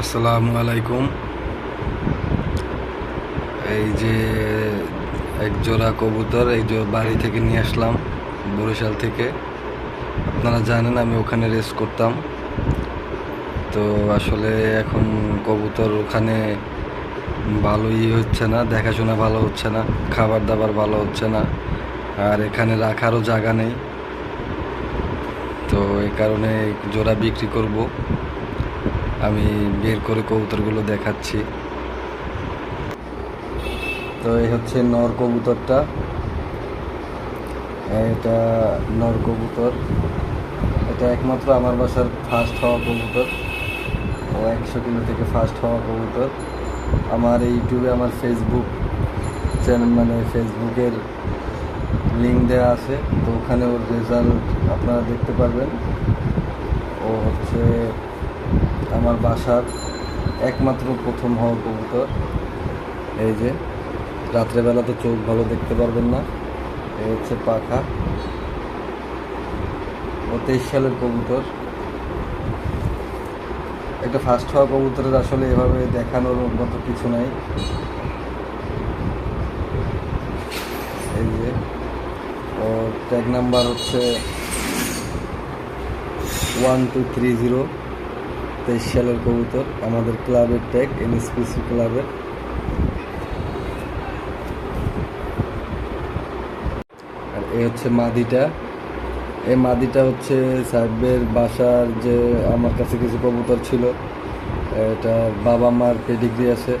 আসসালামু আলাইকুম। এই যে এক জোড়া কবুতর, এই যে বাড়ি থেকে নিয়ে আসলাম, বরিশাল থেকে। আপনারা জানেন আমি ওখানে রেস করতাম। তো আসলে এখন কবুতর ওখানে ভালো ভালোই হচ্ছে না, দেখাশোনা ভালো হচ্ছে না খাবার দাবার ভালো হচ্ছে না, আর এখানে রাখারও জায়গা নেই। তো এই কারণে জোড়া বিক্রি করব। আমি বের করে কবুতরগুলো দেখাচ্ছি। তো এই হচ্ছে নর কবুতরটা। এটা নর কবুতর। এটা একমাত্র আমার বাসার ফার্স্ট হওয়া কবুতর। ও একশো কিলো থেকে ফার্স্ট হওয়া কবুতর। আমার এই ইউটিউবে আমার ফেসবুক চ্যানেল মানে ফেসবুকের লিঙ্ক দেওয়া আছে। তো ওখানে ওর রেজাল্ট আপনারা দেখতে পারবেন। ও হচ্ছে আমার বাসার একমাত্র প্রথম হওয়া কবুতর। এই যে, রাত্রেবেলা তো চোখ ভালো দেখতে পারবেন না। এই হচ্ছে পাখা। ও তেইশ সালের কবুতর। একটা ফার্স্ট হওয়া কবুতরের আসলে এভাবে দেখানোর মতো কিছু নাই। এই যে ও ট্যাগ নাম্বার হচ্ছে ওয়ান টু থ্রি জিরো তেইশ সালের কবুতর, আমাদের ক্লাবের ট্যাগ এনএসপিসি ক্লাবের। আর এ হচ্ছে মাদিটা। এই মাদিটা হচ্ছে সাহেবের বাসার যে আমার কাছে কিছু কবুতর ছিল, এটা বাবা মার পেডিগ্রি আছে।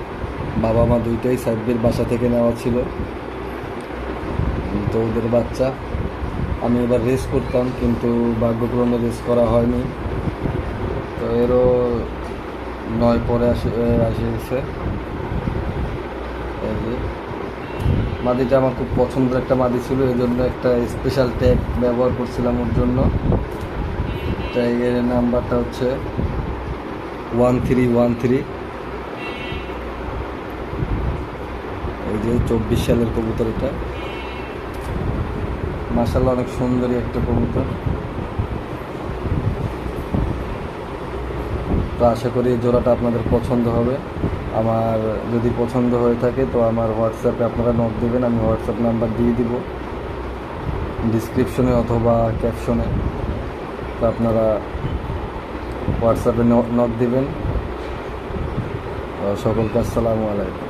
বাবা মা দুইটাই সাহেবের বাসা থেকে নেওয়া ছিল। তো ওদের বাচ্চা। আমি এবার রেস করতাম, কিন্তু ভাগ্যক্রমে রেস করা হয়নি। তো এরও নয় পরে আসে যে। মাদিটা আমার খুব পছন্দের একটা মাদি ছিল এই জন্য একটা স্পেশাল ট্যাগ ব্যবহার করছিলাম ওর জন্য। ট্যাগের নাম্বারটা হচ্ছে ওয়ান থ্রি ওয়ান থ্রি এই যে চব্বিশ সালের কবুতর এটা। মাসাল্লাহ অনেক সুন্দরী একটা কবুতর। তো আশা করি এই জোড়াটা আপনাদের পছন্দ হবে। আমার যদি পছন্দ হয়ে থাকে তো আমার হোয়াটসঅ্যাপে আপনারা নোট দেবেন, আমি হোয়াটসঅ্যাপ নাম্বার দিয়ে দিব। ডিসক্রিপশনে অথবা ক্যাপশনে তো আপনারা হোয়াটসঅ্যাপে নক দেবেন। সকলকে আসসালামু আলাইকুম।